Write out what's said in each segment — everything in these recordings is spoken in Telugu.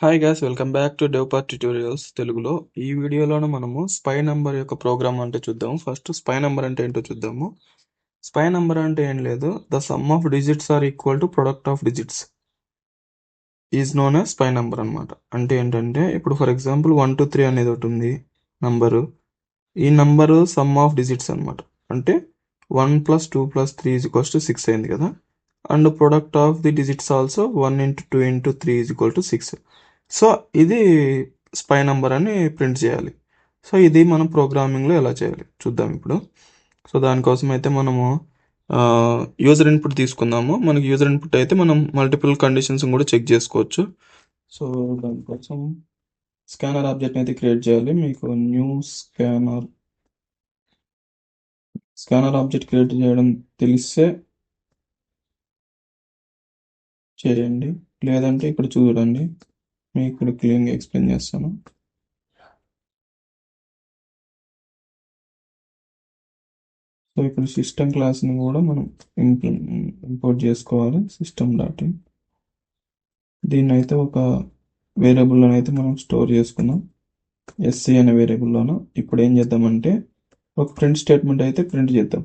Hi guys welcome back to డెవపార్ tutorials తెలుగులో. ఈ వీడియోలోనే మనము స్పై నెంబర్ యొక్క ప్రోగ్రామ్ అంటే చూద్దాము. ఫస్ట్ స్పై నెంబర్ అంటే ఏంటో చూద్దాము. స్పై నెంబర్ అంటే ఏం లేదు. The sum of digits are equal to product of digits is known as spy number అనమాట అంటే ఏంటంటే ఇప్పుడు for example one two three అనేది ఒకటి ఉంది. నంబరు ఈ నంబరు సమ్ ఆఫ్ డిజిట్స్ అనమాట అంటే one plus two plus three is equals to six అయింది కదా. And product of the digits also one into two into three is equal to six so ఇది స్పై నెంబర్ అని ప్రింట్ చేయాలి. సో ఇది మనం ప్రోగ్రామింగ్లో ఎలా చేయాలి? చూద్దాం ఇప్పుడు. సో దానికోసం అయితే మనము యూజర్ ఇన్పుట్ తీసుకుందాము. మనకి యూజర్ ఇన్పుట్ అయితే మనం మల్టిపుల్ కండిషన్స్ కూడా చెక్ చేసుకోవచ్చు. సో దానికోసం స్కానర్ ఆబ్జెక్ట్ అయితే క్రియేట్ చేయాలి. మీకు new scanner scanner object create చేయడం తెలిస్తే చేయండి. లేదంటే ఇక్కడ చూడండి. మీకు ఇక్కడ క్లియర్గా ఎక్స్ప్లెయిన్ చేస్తాను. సో ఇక్కడ సిస్టమ్ క్లాస్ని కూడా మనం ఇంపోర్ట్ చేసుకోవాలి సిస్టమ్ డాట్ ఇన్ దీన్ని అయితే ఒక వేరియబుల్లోనే అయితే మనం స్టోర్ చేసుకున్నాం ఎస్సీ అనే వేరియబుల్లోన? ఇప్పుడు ఏం చేద్దామంటే ఒక ప్రింట్ స్టేట్మెంట్ అయితే ప్రింట్ చేద్దాం.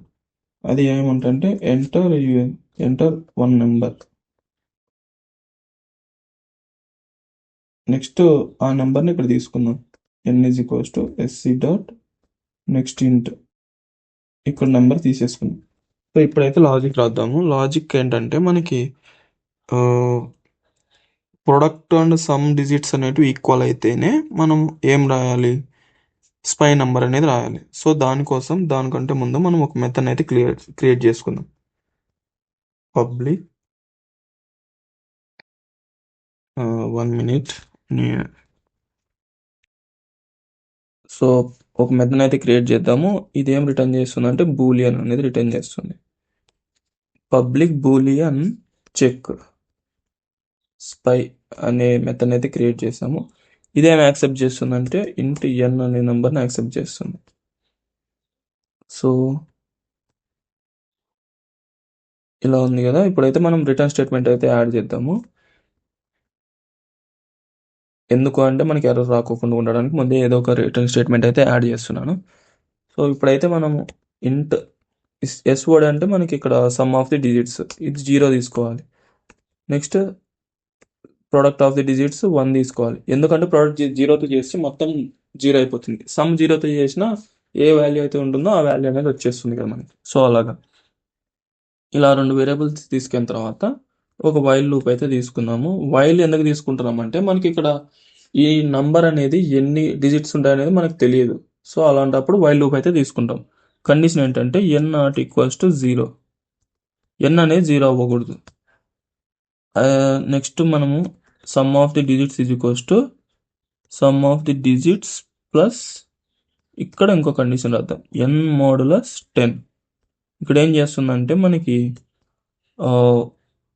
అది ఏమంటే enter enter one number. Next ఆ నెంబర్ని ఇక్కడ తీసుకుందాం. N is equals to SC dot next int ఇక్కడ నెంబర్ తీసేసుకుందాం. సో ఇప్పుడైతే లాజిక్ రాద్దాము. లాజిక్ ఏంటంటే మనకి ప్రొడక్ట్ అండ్ సమ్ డిజిట్స్ అనేటివి ఈక్వల్ అయితేనే మనం ఏం రాయాలి? స్పై నెంబర్ అనేది రాయాలి. సో దానికోసం దానికంటే ముందు మనం ఒక మెథడ్ అయితే క్లియర్ క్రియేట్ చేసుకుందాం. పబ్లిక్ వన్ మినిట్ సో ఒక మెథడ్ అయితే క్రియేట్ చేద్దాము. ఇది రిటర్న్ చేస్తుంది అంటే బూలియన్ అనేది రిటర్న్ చేస్తుంది. పబ్లిక్ బూలియన్ చెక్ స్పై అనే మెథడ్ అయితే క్రియేట్ చేసాము. ఇదేం యాక్సెప్ట్ చేస్తుందంటే ఇంటి ఎన్ అనే నెంబర్ని యాక్సెప్ట్ చేస్తుంది. సో ఇలా ఉంది కదా. ఇప్పుడైతే మనం రిటర్న్ స్టేట్మెంట్ అయితే యాడ్ చేద్దాము. ఎందుకు అంటే మనకి ఎర్రర్ రాకోకుండా ఉండడానికి ముందే ఏదో ఒక రిటర్న్ స్టేట్మెంట్ అయితే యాడ్ చేస్తున్నాను. సో ఇప్పుడైతే మనం ఇంట్ ఎస్ వర్డ్ అంటే మనకి ఇక్కడ సమ్ ఆఫ్ ది డిజిట్స్ ఇది జీరో తీసుకోవాలి. Next product of the digits one తీసుకోవాలి. ఎందుకంటే ప్రోడక్ట్ జీరోతో చేస్తే మొత్తం జీరో అయిపోతుంది. సమ్ జీరోతో చేసినా ఏ వాల్యూ అయితే ఉంటుందో ఆ వాల్యూ అనేది వచ్చేస్తుంది కదా మనకి. సో అలాగా. ఇలా రెండు వేరియబుల్స్ తీసుకున్న తర్వాత ఒక వైల్ లూప్ అయితే తీసుకున్నాము. వైల్ ఎందుకు తీసుకుంటున్నాం అంటే మనకి ఇక్కడ ఈ నంబర్ అనేది ఎన్ని డిజిట్స్ ఉంటాయి అనేది మనకు తెలియదు. సో అలాంటప్పుడు వైల్ లూప్ అయితే తీసుకుంటాం. కండిషన్ ఏంటంటే n not equals to zero n అనేది జీరో అవ్వకూడదు. నెక్స్ట్ మనము sum of the digits is equals to sum of the digits plus ఇక్కడ ఇంకో కండిషన్ రాద్దాం. ఎన్ మోడులస్ టెన్ ఇక్కడ ఏం చేస్తుందంటే మనకి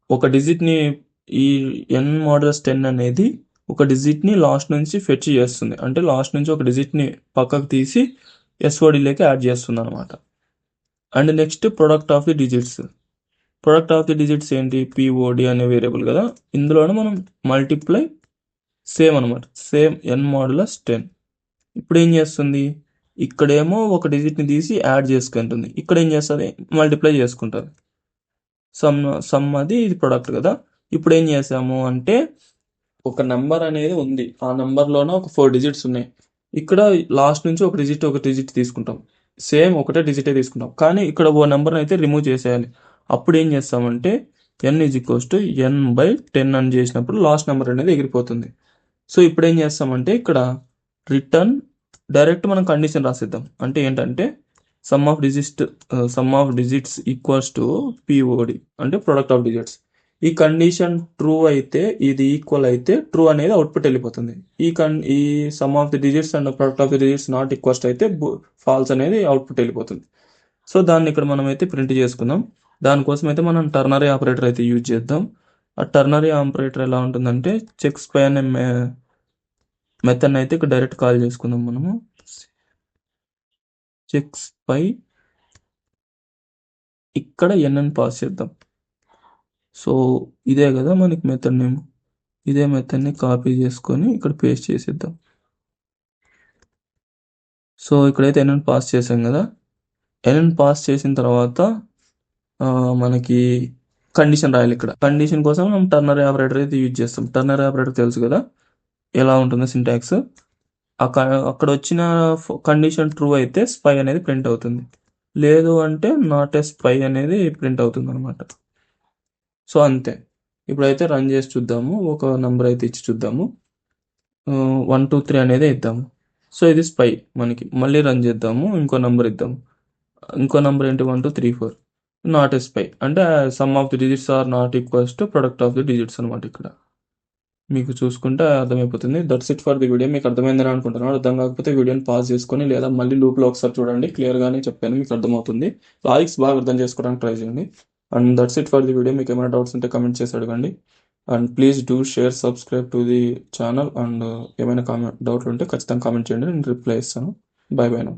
ఒక డిజిట్ని ఈ ఎన్ మోడల్స్ టెన్ అనేది ఒక డిజిట్ని లాస్ట్ నుంచి ఫెచ్ చేస్తుంది. అంటే లాస్ట్ నుంచి ఒక డిజిట్ని పక్కకు తీసి ఎస్ఓడిలోకి యాడ్ చేస్తుంది అనమాట and next product of the digits product of the digits ఏంటి? పిఓడి అనే వేరియబుల్ కదా. ఇందులోనే మనం మల్టిప్లై సేమ్ అనమాట సేమ్ ఎన్ మోడలస్ టెన్ ఇప్పుడు ఏం చేస్తుంది? ఇక్కడేమో ఒక డిజిట్ని తీసి యాడ్ చేసుకుంటుంది. ఇక్కడ ఏం చేస్తుంది? మల్టిప్లై చేసుకుంటుంది. సమ్ సమ్ అది ఇది ప్రొడక్ట్ కదా. ఇప్పుడు ఏం చేసాము అంటే ఒక నెంబర్ అనేది ఉంది. ఆ నెంబర్లోనే ఒక ఫోర్ డిజిట్స్ ఉన్నాయి. ఇక్కడ లాస్ట్ నుంచి ఒక డిజిట్ ఒక డిజిట్ తీసుకుంటాం. సేమ్ ఒకటే డిజిటే తీసుకుంటాం. కానీ ఇక్కడ ఓ నెంబర్ని అయితే రిమూవ్ చేసేయాలి. అప్పుడు ఏం చేస్తామంటే n is equals to n by ten అని చేసినప్పుడు లాస్ట్ నెంబర్ అనేది ఎగిరిపోతుంది. సో ఇప్పుడు ఏం చేస్తామంటే ఇక్కడ రిటర్న్ డైరెక్ట్ మనం కండిషన్ రాసిద్దాం. అంటే ఏంటంటే sum of digit sum of digits equals to POD అంటే ప్రొడక్ట్ ఆఫ్ డిజిట్స్. ఈ కండిషన్ ట్రూ అయితే ఇది ఈక్వల్ అయితే ట్రూ అనేది అవుట్పుట్ వెళ్ళిపోతుంది. ఈ కన్ ఈ sum of the digits and product of the digits not equals అయితే ఫాల్స్ అనేది అవుట్పుట్ వెళ్ళిపోతుంది. సో దాన్ని ఇక్కడ మనం అయితే ప్రింట్ చేసుకుందాం. దానికోసం అయితే మనం టర్నరీ ఆపరేటర్ అయితే యూజ్ చేద్దాం. ఆ టర్నరీ ఆపరేటర్ ఎలా ఉంటుందంటే చెక్స్ పై అనే మెథడ్ అయితే ఇక్కడ డైరెక్ట్ కాల్ చేసుకుందాం మనము. ఎక్స్ పై ఇక్కడ ఎన్ఎన్ పాస్ చేద్దాం. సో ఇదే కదా మనకి మెథడ్ నేమ్ ఇదే మెథడ్ని కాపీ చేసుకొని ఇక్కడ పేస్ట్ చేసేద్దాం. సో ఇక్కడైతే ఎన్ఎన్ పాస్ చేసాం కదా. ఎన్ఎన్ పాస్ చేసిన తర్వాత మనకి కండిషన్ రాయాలి ఇక్కడ. కండిషన్ కోసం మనం టర్నర్ ఆపరేటర్ అయితే యూజ్ చేస్తాం. టర్నర్ ఆపరేటర్ తెలుసు కదా? ఎలా ఉంటుందో సింటాక్స్ అక్కడ వచ్చిన కండిషన్ ట్రూ అయితే స్పై అనేది ప్రింట్ అవుతుంది. లేదు అంటే నాట్ ఏ స్పై అనేది ప్రింట్ అవుతుంది అనమాట సో అంతే. ఇప్పుడైతే రన్ చేసి చూద్దాము. ఒక నెంబర్ అయితే ఇచ్చి చూద్దాము. వన్ టూ త్రీ అనేది ఇద్దాము. సో ఇది స్పై మనకి. మళ్ళీ రన్ చేద్దాము. ఇంకో నెంబర్ ఇద్దాము. ఇంకో నెంబర్ ఏంటి? One two three four not a spy అంటే sum of the digits are not equals to product of the digits అనమాట ఇక్కడ. మీకు చూసుకుంటే అర్థమైపోతుంది. That's it for the video మీకు అర్థమైందని అనుకుంటున్నాను. అర్థం కాకపోతే వీడియోని పాజ్ చేసుకొని లేదా మళ్ళీ లూప్లో ఒకసారి చూడండి. క్లియర్గానే చెప్పాను. మీకు అర్థమవుతుంది. లాజిక్స్ బాగా అర్థం చేసుకోవడానికి ట్రై చేయండి. And that's it for the video మీకు ఏమైనా డౌట్స్ ఉంటే కమెంట్ చేసి అడగండి. And please do share subscribe to the channel and ఏమైనా కామెంట్ డౌట్లు ఉంటే ఖచ్చితంగా కామెంట్ చేయండి. నేను రిప్లై ఇస్తాను. బాయ్ బాయ్ నా